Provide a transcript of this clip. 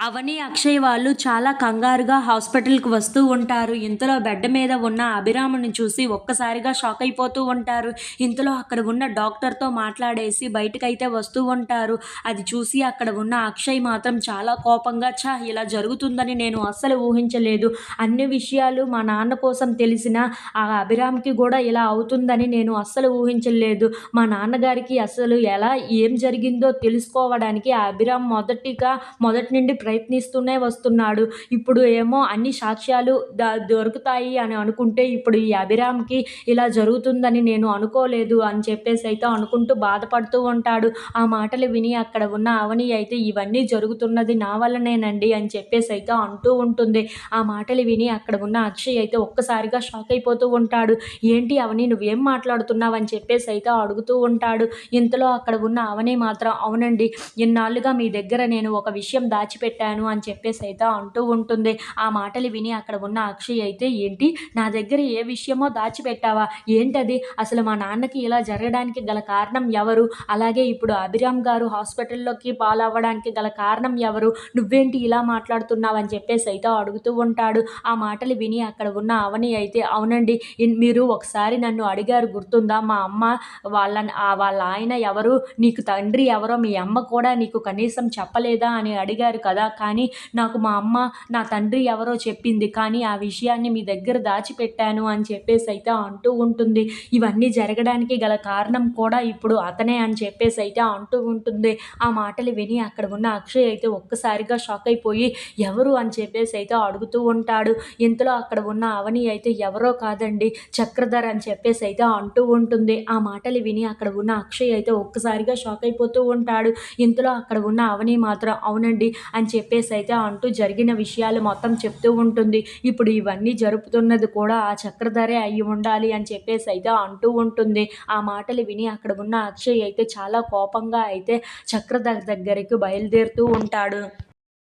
అవని అక్షయ్ వాళ్ళు చాలా కంగారుగా హాస్పిటల్కి వస్తూ ఉంటారు. ఇంతలో బెడ్ మీద ఉన్న అభిరాముని చూసి ఒక్కసారిగా షాక్ అయిపోతూ ఉంటారు. ఇంతలో అక్కడ ఉన్న డాక్టర్తో మాట్లాడేసి బయటకైతే వస్తూ ఉంటారు. అది చూసి అక్కడ ఉన్న అక్షయ్ మాత్రం చాలా కోపంగా చా ఇలా జరుగుతుందని నేను అస్సలు ఊహించలేదు. అన్ని విషయాలు మా నాన్న కోసం తెలిసిన ఆ అభిరామ్కి కూడా ఇలా అవుతుందని నేను అస్సలు ఊహించలేదు. మా నాన్నగారికి అసలు ఎలా ఏం జరిగిందో తెలుసుకోవడానికి ఆ అభిరామ్ మొదటిగా మొదటి నుండి ప్రయత్నిస్తూనే వస్తున్నాడు. ఇప్పుడు ఏమో అన్ని సాక్ష్యాలు ద దొరుకుతాయి అని అనుకుంటే ఇప్పుడు ఈ అభిరామ్కి ఇలా జరుగుతుందని నేను అనుకోలేదు అని చెప్పేసి అయితే అనుకుంటూ బాధపడుతూ ఉంటాడు. ఆ మాటలు విని అక్కడ ఉన్న అవని అయితే ఇవన్నీ జరుగుతున్నది నా వల్లనేనండి అని చెప్పేసి అయితే అంటూ ఉంటుంది. ఆ మాటలు విని అక్కడ ఉన్న అక్షయ్ అయితే ఒక్కసారిగా షాక్ అయిపోతూ ఉంటాడు. ఏంటి అవని నువ్వేం మాట్లాడుతున్నావు అని చెప్పేసి అయితే అడుగుతూ ఉంటాడు. ఇంతలో అక్కడ ఉన్న అవని మాత్రం అవునండి ఇన్నాళ్ళుగా మీ దగ్గర నేను ఒక విషయం దాచిపెట్టి పెట్టాను అని చెప్పేసి అయితే అంటూ ఉంటుంది. ఆ మాటలు విని అక్కడ ఉన్న అక్షయ్ అయితే ఏంటి? నా దగ్గర ఏ విషయమో దాచిపెట్టావా? ఏంటది? అసలు మా నాన్నకి ఇలా జరగడానికి గల కారణం ఎవరు? అలాగే ఇప్పుడు అభిరామ్ గారు హాస్పిటల్లోకి పాలవ్వడానికి గల కారణం ఎవరు? నువ్వేంటి ఇలా మాట్లాడుతున్నావు? అని చెప్పేసి అయితే అడుగుతూ ఉంటాడు. ఆ మాటలు విని అక్కడ ఉన్న అవని అయితే అవునండి మీరు ఒకసారి నన్ను అడిగారు గుర్తుందా? మా అమ్మ వాళ్ళ వాళ్ళ ఆయన ఎవరు? నీకు తండ్రి ఎవరో? మీ అమ్మ కూడా నీకు కనీసం చెప్పలేదా? అని అడిగారు కదా? కానీ నాకు మా అమ్మ నా తండ్రి ఎవరో చెప్పింది. కానీ ఆ విషయాన్ని మీ దగ్గర దాచిపెట్టాను అని చెప్పేసి అయితే అంటూ ఉంటుంది. ఇవన్నీ జరగడానికి గల కారణం కూడా ఇప్పుడు అతనే అని చెప్పేసి అయితే అంటూ ఉంటుంది. ఆ మాటలు విని అక్కడ ఉన్న అక్షయ్ అయితే ఒక్కసారిగా షాక్ అయిపోయి ఎవరు అని చెప్పేసి అయితే అడుగుతూ ఉంటాడు. ఇంతలో అక్కడ ఉన్న అవని అయితే ఎవరో కాదండి చక్రధర్ అని చెప్పేసి అయితే అంటూ ఉంటుంది. ఆ మాటలు విని అక్కడ ఉన్న అక్షయ్ అయితే ఒక్కసారిగా షాక్ అయిపోతూ ఉంటాడు. ఇంతలో అక్కడ ఉన్న అవని మాత్రం అవునండి అని చెప్పేసి అయితే అంటూ జరిగిన విషయాలు మొత్తం చెప్తూ ఉంటుంది. ఇప్పుడు ఇవన్నీ జరుపుతున్నది కూడా ఆ చక్రధరే అయి ఉండాలి అని చెప్పేసి అయితే అంటూ ఉంటుంది. ఆ మాటలు విని అక్కడ ఉన్న అక్షయ్ అయితే చాలా కోపంగా అయితే చక్రధర్ దగ్గరికి బయలుదేరుతూ ఉంటాడు.